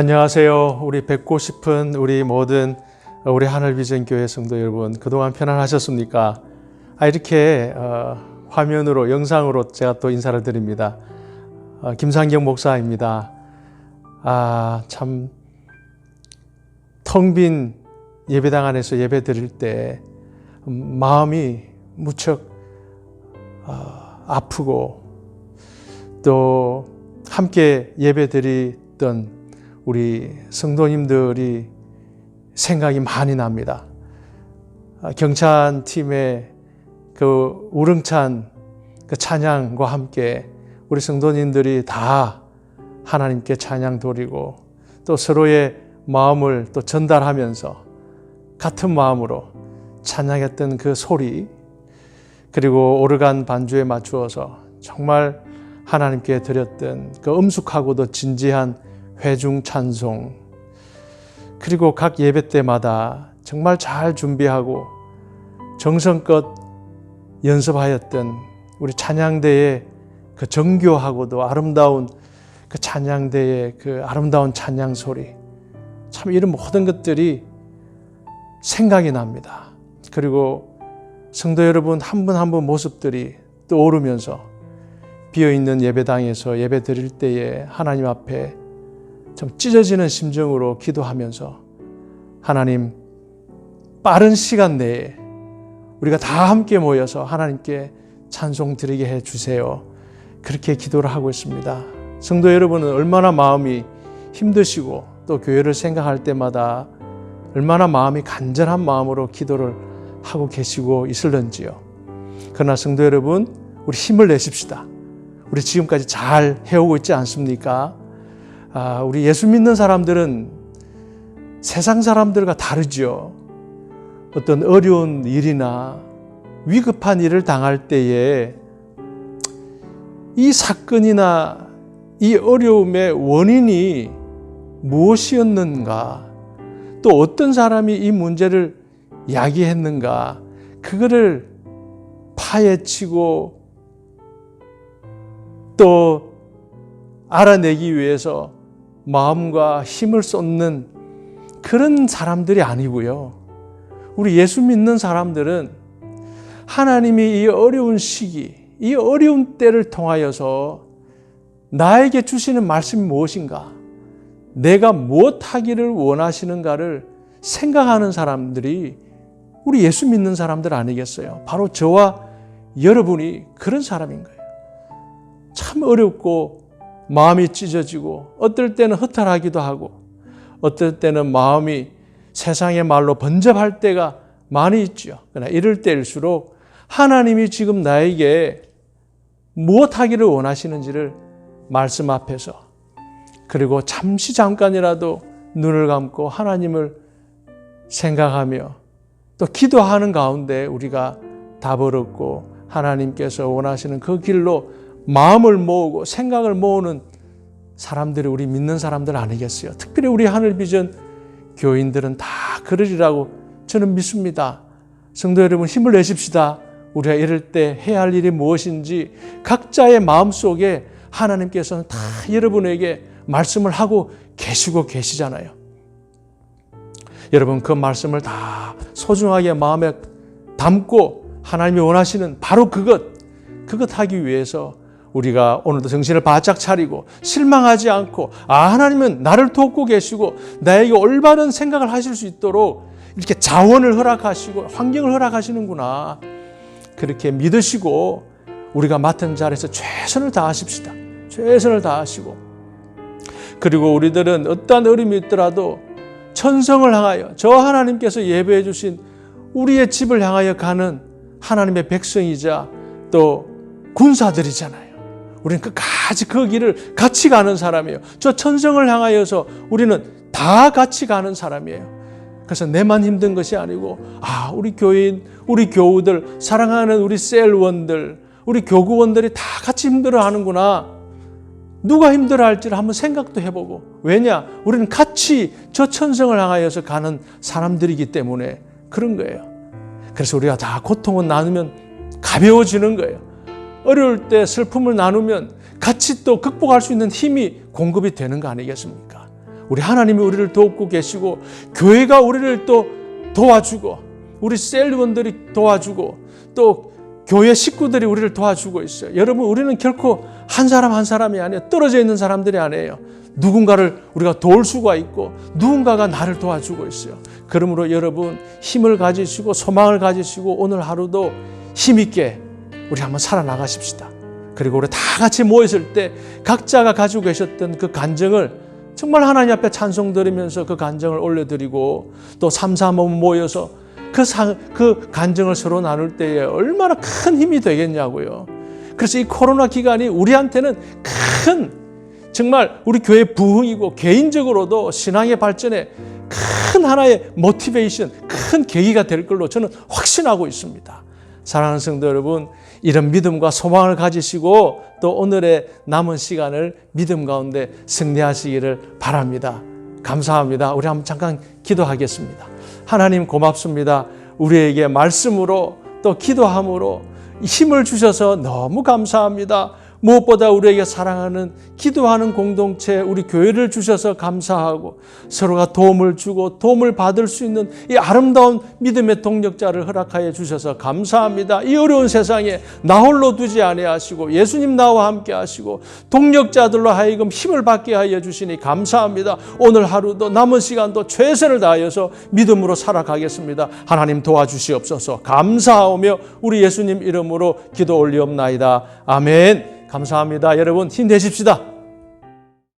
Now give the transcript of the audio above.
안녕하세요. 우리 뵙고 싶은 우리 모든 우리 하늘비전 교회 성도 여러분, 그동안 편안하셨습니까? 아, 이렇게 어, 화면으로 영상으로 제가 또 인사를 드립니다. 어, 김상경 목사입니다. 아, 참 텅 빈 예배당 안에서 예배 드릴 때 음, 마음이 무척 어, 아프고 또 함께 예배 드리던 우리 성도님들이 생각이 많이 납니다. 아, 경찬 팀의 그 우렁찬 그 찬양과 함께 우리 성도님들이 다 하나님께 찬양 돌리고 또 서로의 마음을 또 전달하면서 같은 마음으로 찬양했던 그 소리 그리고 오르간 반주에 맞추어서 정말 하나님께 드렸던 그 엄숙하고도 진지한 회중 찬송 그리고 각 예배 때마다 정말 잘 준비하고 정성껏 연습하였던 우리 찬양대의 그 정교하고도 아름다운 그 찬양대의 그 아름다운 찬양 소리 참 이런 모든 것들이 생각이 납니다. 그리고 성도 여러분 한 분 한 분 모습들이 떠오르면서 비어 있는 예배당에서 예배 드릴 때에 하나님 앞에 좀 찢어지는 심정으로 기도하면서 하나님 빠른 시간 내에 우리가 다 함께 모여서 하나님께 찬송 드리게 해 주세요. 그렇게 기도를 하고 있습니다. 성도 여러분은 얼마나 마음이 힘드시고 또 교회를 생각할 때마다 얼마나 마음이 간절한 마음으로 기도를 하고 계시고 있을런지요. 그러나 성도 여러분, 우리 힘을 내십시다. 우리 지금까지 잘 해오고 있지 않습니까? 아, 우리 예수 믿는 사람들은 세상 사람들과 다르죠. 어떤 어려운 일이나 위급한 일을 당할 때에 이 사건이나 이 어려움의 원인이 무엇이었는가, 또 어떤 사람이 이 문제를 야기했는가, 그거를 파헤치고 또 알아내기 위해서 마음과 힘을 쏟는 그런 사람들이 아니고요. 우리 예수 믿는 사람들은 하나님이 이 어려운 시기, 이 어려운 때를 통하여서 나에게 주시는 말씀이 무엇인가? 내가 무엇 하기를 원하시는가를 생각하는 사람들이 우리 예수 믿는 사람들 아니겠어요? 바로 저와 여러분이 그런 사람인 거예요. 참 어렵고 마음이 찢어지고 어떨 때는 허탈하기도 하고 어떨 때는 마음이 세상의 말로 번잡할 때가 많이 있죠. 그러나 이럴 때일수록 하나님이 지금 나에게 무엇 하기를 원하시는지를 말씀 앞에서 그리고 잠시 잠깐이라도 눈을 감고 하나님을 생각하며 또 기도하는 가운데 우리가 답을 얻고 하나님께서 원하시는 그 길로 마음을 모으고 생각을 모으는 사람들이 우리 믿는 사람들 아니겠어요? 특별히 우리 하늘 비전 교인들은 다 그러리라고 저는 믿습니다. 성도 여러분 힘을 내십시다. 우리가 이럴 때 해야 할 일이 무엇인지 각자의 마음 속에 하나님께서는 다 여러분에게 말씀을 하고 계시고 계시잖아요. 여러분 그 말씀을 다 소중하게 마음에 담고 하나님이 원하시는 바로 그것, 그것 하기 위해서 우리가 오늘도 정신을 바짝 차리고 실망하지 않고 아 하나님은 나를 돕고 계시고 나에게 올바른 생각을 하실 수 있도록 이렇게 자원을 허락하시고 환경을 허락하시는구나. 그렇게 믿으시고 우리가 맡은 자리에서 최선을 다하십시다. 최선을 다하시고. 그리고 우리들은 어떠한 어려움이 있더라도 천성을 향하여 저 하나님께서 예배해 주신 우리의 집을 향하여 가는 하나님의 백성이자 또 군사들이잖아요. 우리는 끝까지 그 길을 같이 가는 사람이에요. 저 천성을 향하여서 우리는 다 같이 가는 사람이에요. 그래서 내만 힘든 것이 아니고 아 우리 교인, 우리 교우들, 사랑하는 우리 셀원들, 우리 교구원들이 다 같이 힘들어 하는구나. 누가 힘들어 할지를 한번 생각도 해보고 왜냐 우리는 같이 저 천성을 향하여서 가는 사람들이기 때문에 그런 거예요. 그래서 우리가 다 고통을 나누면 가벼워지는 거예요. 어려울 때 슬픔을 나누면 같이 또 극복할 수 있는 힘이 공급이 되는 거 아니겠습니까? 우리 하나님이 우리를 돕고 계시고 교회가 우리를 또 도와주고 우리 셀리원들이 도와주고 또 교회 식구들이 우리를 도와주고 있어요. 여러분 우리는 결코 한 사람 한 사람이 아니에요. 떨어져 있는 사람들이 아니에요. 누군가를 우리가 도울 수가 있고 누군가가 나를 도와주고 있어요. 그러므로 여러분 힘을 가지시고 소망을 가지시고 오늘 하루도 힘있게 우리 한번 살아나가십시다. 그리고 우리 다 같이 모였을 때 각자가 가지고 계셨던 그 간증을 정말 하나님 앞에 찬송 드리면서 그 간증을 올려드리고 또 삼삼오오 모여서 그, 상, 그 간증을 서로 나눌 때에 얼마나 큰 힘이 되겠냐고요. 그래서 이 코로나 기간이 우리한테는 큰 정말 우리 교회 부흥이고 개인적으로도 신앙의 발전에 큰 하나의 모티베이션, 큰 계기가 될 걸로 저는 확신하고 있습니다. 사랑하는 성도 여러분, 이런 믿음과 소망을 가지시고 또 오늘의 남은 시간을 믿음 가운데 승리하시기를 바랍니다. 감사합니다. 우리 한번 잠깐 기도하겠습니다. 하나님 고맙습니다. 우리에게 말씀으로 또 기도함으로 힘을 주셔서 너무 감사합니다. 무엇보다 우리에게 사랑하는 기도하는 공동체 우리 교회를 주셔서 감사하고 서로가 도움을 주고 도움을 받을 수 있는 이 아름다운 믿음의 동력자를 허락하여 주셔서 감사합니다. 이 어려운 세상에 나 홀로 두지 아니하시고 예수님 나와 함께 하시고 동력자들로 하여금 힘을 받게 하여 주시니 감사합니다. 오늘 하루도 남은 시간도 최선을 다하여서 믿음으로 살아가겠습니다. 하나님 도와주시옵소서. 감사하오며 우리 예수님 이름으로 기도 올리옵나이다. 아멘. 감사합니다. 여러분 힘내십시다.